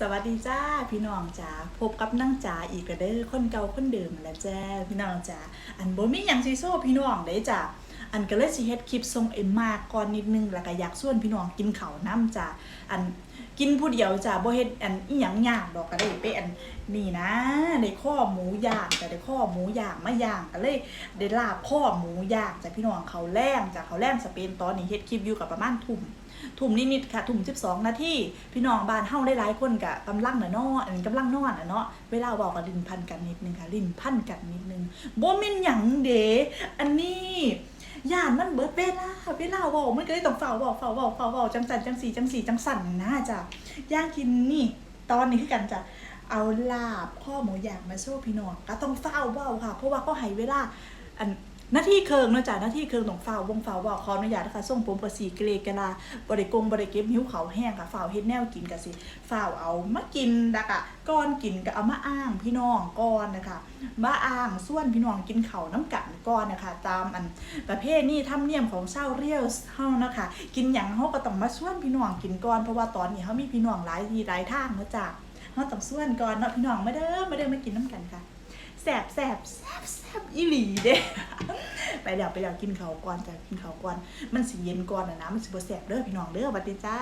สวัสดีจ้าพี่น้องจ๋าพบกับนั่งจ๋าอีกแล้วเด้อคนเก่าคนเดิมมแล้วจ้าพี่น้องจ๋าอันบ่มีหยังสิโซ่พี่น้องได้จ้า อันก็เลยสิเฮ็ดคลิปส่งเอ็มมาก่อนนิดนึงแล้วก็อยากชวนพี่น้องกินเขาน้ำจ้าอันกินผู้เดียวจ้าบ่เฮ็ดอันอีหยังยากดอกก็ได้ไปอันนี่นะได้ข้อหมูย่างแต่ได้ข้อหมูย่างมาย่างก็เลยได้ลาบข้อหมูย่างจ้าพี่น้องเขาวแรงจ้าเขาวแรงสเปนตอนนี้เฮ็ดคลิปอยู่กับประมาณทุ่มทุ่มนิดๆค่ะทุ่ม12 นาทีพี่น้องบ้านเฮาได้หลายคนกะกำลังน่ะเนาะอันกำลังนอนอะเนาะเวลาเว้ากับลิ้นพันกันนิดนึงค่ะลิ้นพันกันนิดนึงบ่แม่นหยังเด้อันนี้ ย่านมันเบิดเวลาเวลาเว้ามันก็เลยต้องเฝ้าบอกเฝ้าบอกเฝ้าบอกจังสันจังสีจังสีจังสั่นนะจ้ะย่างกินนี่ตอนนี้คือกันจ้ะเอาลาบข้อหมูย่างมาโซ่พี่น้องก็ต้องเฝ้าเว้าค่ะ เพราะว่าก็หาให้เวลาอัน หน้าที่เคิงเนาะจ้ะหน้าที่เคิงต้องฝ่าวงฝ่าวว่าขออนุญาตนะคะส่งผมกับสีเกรกะลาบริกงบริเก็บหิ้วเขาแห้งค่ะฝ่าวเฮ็ดแนวกินกะสิฝ่าวเอามากินดักอะก่อนกินก็เอามาอ้างพี่น้องก่อนนะคะมาอ้างส่วนพี่น้องกินเขาน้ำกันก่อนนะคะ ตามอันประเภทนี้ทำเนียมของเศร้าเรียวเฮานะคะ กินหยังเฮาก็ต้องมาส่วนพี่น้องกินก่อนเพราะว่าตอนนี้เฮามีพี่น้องหลายทีหลายทางเนาะจ้ะเฮาต้องส่วนก่อนเนาะพี่น้องมาเด้อมาเด้อมากินน้ำกันค่ะแสบแสบแสบแสบอีหลีเด้ ไปเดี๋ยวไปเดี๋ยวกินเขาวก่อนจะกินเขาวก่อน มันสิเย็นก่อนนะนะมันสิบ่แสบเด้อพี่น้องเด้อบัดนี้จ้า